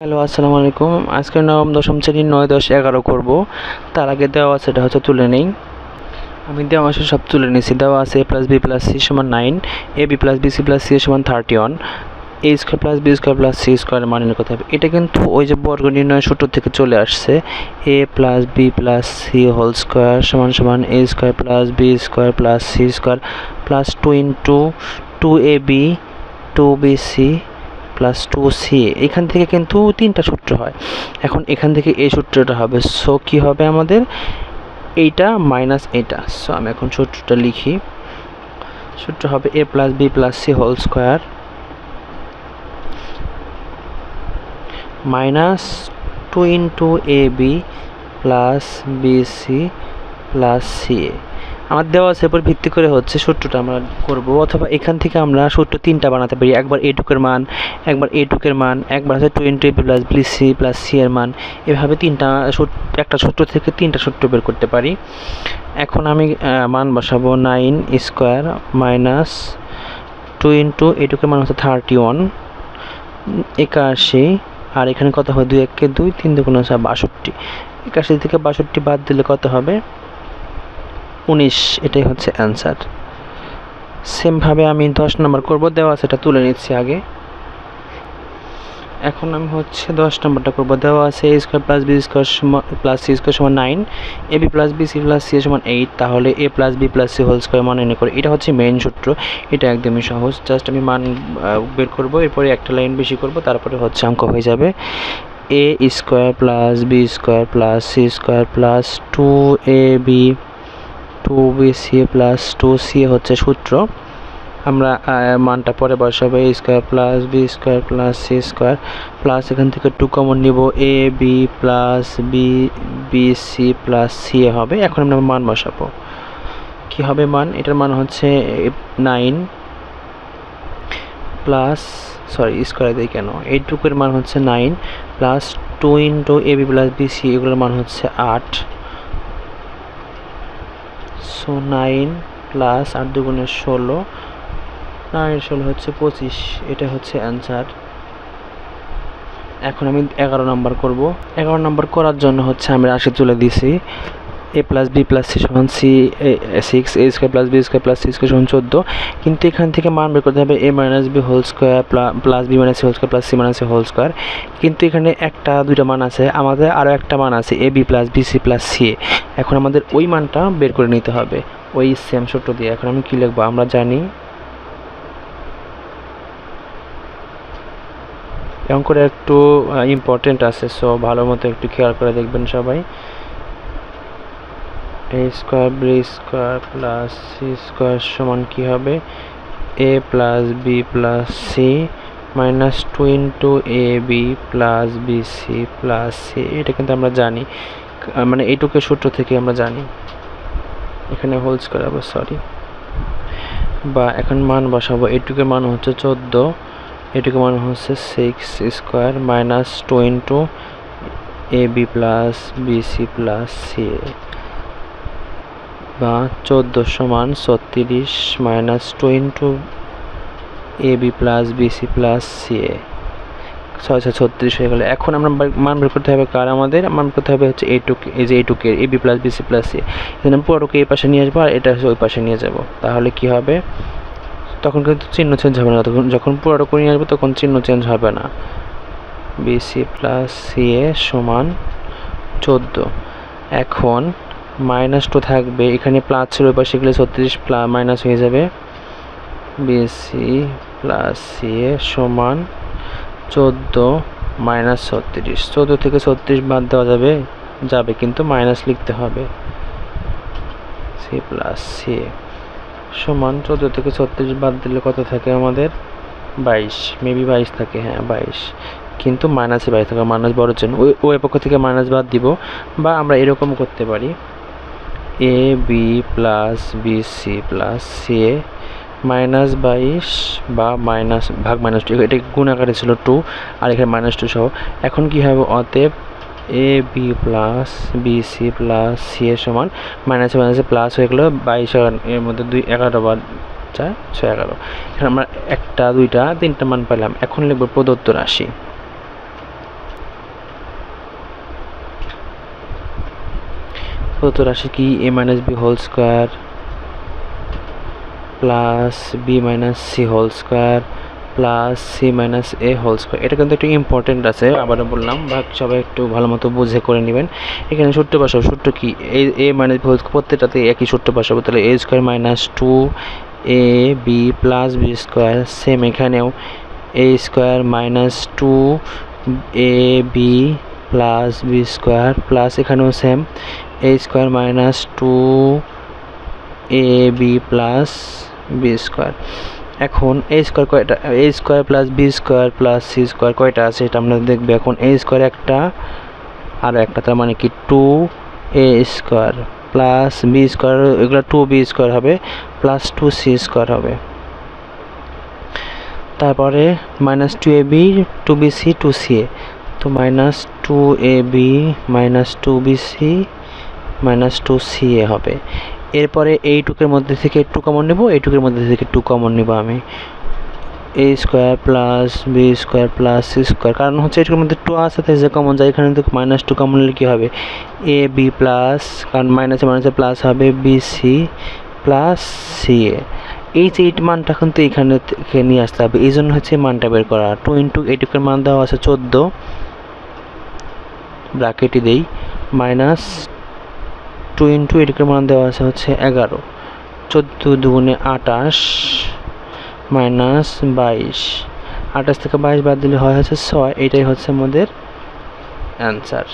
Hello, আসসালামু আলাইকুম। আজকে নবম, দশম শ্রেণির নয়, দশ, এগারো করব। তার আগে দেওয়া আছে, এটা হচ্ছে তুলে নেই। আমি দেওয়া আছে, সব তুলে নিয়েছি দেওয়া আছে A plus B plus C সমান nine A B plus B C plus C সমান thirty one A square plus B square plus C স্কোয়ারের মান কথা। হবে এটা কিন্তু ওই যে বর্গ নির্ণয় সূত্র থেকে চলে আসছে। A plus B plus C whole square সমান সমান A square plus B square plus C square plus two into two A B two B C plus two C এখান থেকে কিন্তু তিনটা সূত্র হয়। এখন এখান থেকে এই সূত্রটা হবে সো কি হবে আমাদের? এইটা মাইনাস এটা সো আমি এখন সূত্রটা লিখি। সূত্র হবে A plus B plus C whole square minus two into A B plus B C plus C A আমার দেওয়া আছে উপর ভিত্তি করে হচ্ছে সূত্রটা আমরা করব। অথবা এখান থেকে আমরা সূত্র তিনটা বানাতে পারি। একবার এ টুকের মান, একবার এ টুকের মান, একবার হচ্ছে twenty plus B C plus C এর মান। এভাবে তিনটা একটা সূত্র থেকে তিনটা সূত্র বের করতে পারি। এখন আমি মান বসাবো nine square minus two into A Tuker মান হচ্ছে থার্টি ওয়ান একাশি, আর এখানে কত হবে? দুই এককে দুই, তিন দুগুণ হচ্ছে বাষট্টি। একাশি থেকে বাষট্টি বাদ দিলে কত হবে? উনিশ, এটাই হচ্ছে অ্যান্সার সেমভাবে আমি দশ নম্বর করব, দেওয়া সেটা তুলে নিচ্ছি আগে। এখন আমি হচ্ছে দশ নম্বরটা করব, দেওয়া আছে A square plus B square সমান প্লাস সি স্কোয়ার সমান nine A B plus B C plus C সমান এইট তাহলে A plus B plus C whole square মান এনে করে। এটা হচ্ছে মেইন সূত্র, এটা একদমই সহজ। জাস্ট আমি মান বের করব, এরপরে একটা লাইন বেশি করব, তারপরে হচ্ছে অঙ্ক হয়ে যাবে। A square plus B square plus C square plus two A B two B C plus two C হচ্ছে সূত্র। আমরা মানটা পরে বসাবো A square plus B square plus C square plus এখান থেকে টু কমন নিব A B plus B B C plus C হবে। এখন আমরা মান বসাবো। কি হবে মান? এটার মান হচ্ছে নাইন প্লাস সরি স্কোয়ার দিই কেন? এইটুকুর মান হচ্ছে nine plus two into A B plus B C এগুলোর মান হচ্ছে আট। সো নাইন প্লাস আট দুগুণে ষোলো। নাইন ষোলো হচ্ছে পঁচিশ এটা হচ্ছে অ্যান্সার এখন আমি এগারো নম্বর করব। এগারো নম্বর করার জন্য হচ্ছে আমি রাশি তুলে দিছি। A plus B plus C সমান C six A square plus B square plus C square সমান চোদ্দ। কিন্তু এখান থেকে মান বের করতে হবে A minus B whole square plus B minus C whole square plus C minus C whole square কিন্তু এখানে একটা, দুইটা মান আছে, আমাদের আরও একটা মান আছে A B plus B C plus C এখন আমাদের ওই মানটা বের করে নিতে হবে, ওই সেম সূত্র দিয়ে। এখন আমি কী লিখব? আমরা জানি অঙ্কটা একটু ইম্পর্টেন্ট আছে সো ভালো মতো একটু খেয়াল করে দেখবেন সবাই। A square B square plus C square সমান কী হবে? A plus B plus C minus two into A B plus B C plus C এটা কিন্তু আমরা জানি। মানে এইটুকু সূত্র থেকে আমরা জানি। এখানে হোল স্কোয়ার আবার সরি বা এখন মান বসাবো। এইটুকের মান হচ্ছে চোদ্দ। এটুকু মান হচ্ছে six square minus two into A B plus B C plus C বা চোদ্দ সমান ছত্রিশ minus two into A B plus B C plus C A. ছয় ছয় ছত্রিশ হয়ে গেলো। এখন আমরা মান বের করতে হবে কার আমাদের? মান করতে হবে হচ্ছে এইটুক এই যে এইটুকের A B plus B C plus C এখানে পুরোটুকু এই পাশে নিয়ে আসব আর এটা হচ্ছে ওই পাশে নিয়ে যাব। তাহলে কি হবে? তখন কিন্তু চিহ্ন চেঞ্জ হবে না। তখন যখন পুরোটুকু নিয়ে আসব তখন চিহ্ন চেঞ্জ হবে না। B C plus C A সমান চোদ্দ। এখন মাইনাস টু থাকবে। এখানে প্লাস ছিল ওই পাশে গেলে ছত্রিশ প্লাস মাইনাস হয়ে যাবে। বিসি প্লাস সি এ সমান চোদ্দ মাইনাস ছত্রিশ। চোদ্দ থেকে ছত্রিশ বাদ দেওয়া যাবে যাবে কিন্তু মাইনাস লিখতে হবে। সি প্লাস সি সমান চোদ্দ থেকে ছত্রিশ বাদ দিলে কত থাকে আমাদের? বাইশ মেবি বাইশ থাকে হ্যাঁ বাইশ। কিন্তু মাইনাসে বাইশ থাকে মাইনাস বড় জন্য ওই ওই পক্ষ থেকে মাইনাস বাদ দিব, বা আমরা এরকম করতে পারি। A B plus B C plus C A minus বাইশ বা মাইনাস ভাগ মাইনাস টু এটা গুণ আকারে ছিল টু আর এখানে মাইনাস টু সহ। এখন কী হবে অতএব A B plus B C plus C A সমান মাইনাসে মাইনাসে প্লাস হয়ে গেলো বাইশ এর মধ্যে দুই, এগারো বা চার ছয়, এগারো। এখানে আমরা একটা, দুইটা, তিনটা মান পেলাম এখন লিখব প্রদত্ত রাশি। প্রদত্ত রাশি কি A minus B whole square plus B minus C whole square plus C minus A whole square এটা কিন্তু একটু ইম্পর্টেন্ট আছে, আবারও বললাম, বা সবাই একটু ভালো মতো বুঝে করে নেবেন। এখানে সূত্র বসাবো সূত্র কি? A A minus B whole প্রত্যেকটাতে একই সূত্র বসাবো তাহলে A square minus two A B plus B square same এখানেও A square minus two A B plus B square plus এখানেও same A square minus two A B plus B square এখন A square কয়টা A square plus B square plus C square কয়টা আছে এটা আমরা দেখব। এখন এ স্কোয়ার একটা, আর একটা তার মানে কি? Two A square plus B square এগুলো টু বি স্কোয়ার হবে প্লাস টু সি স্কোয়ার হবে। তারপরে minus two A B two B C two C A তো minus two A B minus two B C minus two C A হবে। এরপরে এইটুকের মধ্যে থেকে two common নেব এইটুকের মধ্যে থেকে টু কমন নেব আমি। A square plus B square plus C square কারণ হচ্ছে এটার মধ্যে টু আছে তাই যে কমন যায়, এখানে তো মাইনাস টু কমন নিলে কী হবে? এ বি প্লাস কারণ মাইনাসে মাইনাসে প্লাস হবে B C plus C A এই যে এইট মানটা কিন্তু এখানে নিয়ে আসতে হবে, এই জন্য হচ্ছে মানটা বের করা। টু ইন্টু এইটুকের মান দেওয়া আছে চোদ্দ। ব্র্যাকেটই দেই, মাইনাস টু ইন্টু এইটুকের মান দেওয়া আছে হচ্ছে এগারো। চোদ্দ দুগুণে আটাশ মাইনাস বাইশ। আঠাশ থেকে বাইশ বাদ দিলে হয় হচ্ছে ছয়, এটাই হচ্ছে আমাদের অ্যান্সার।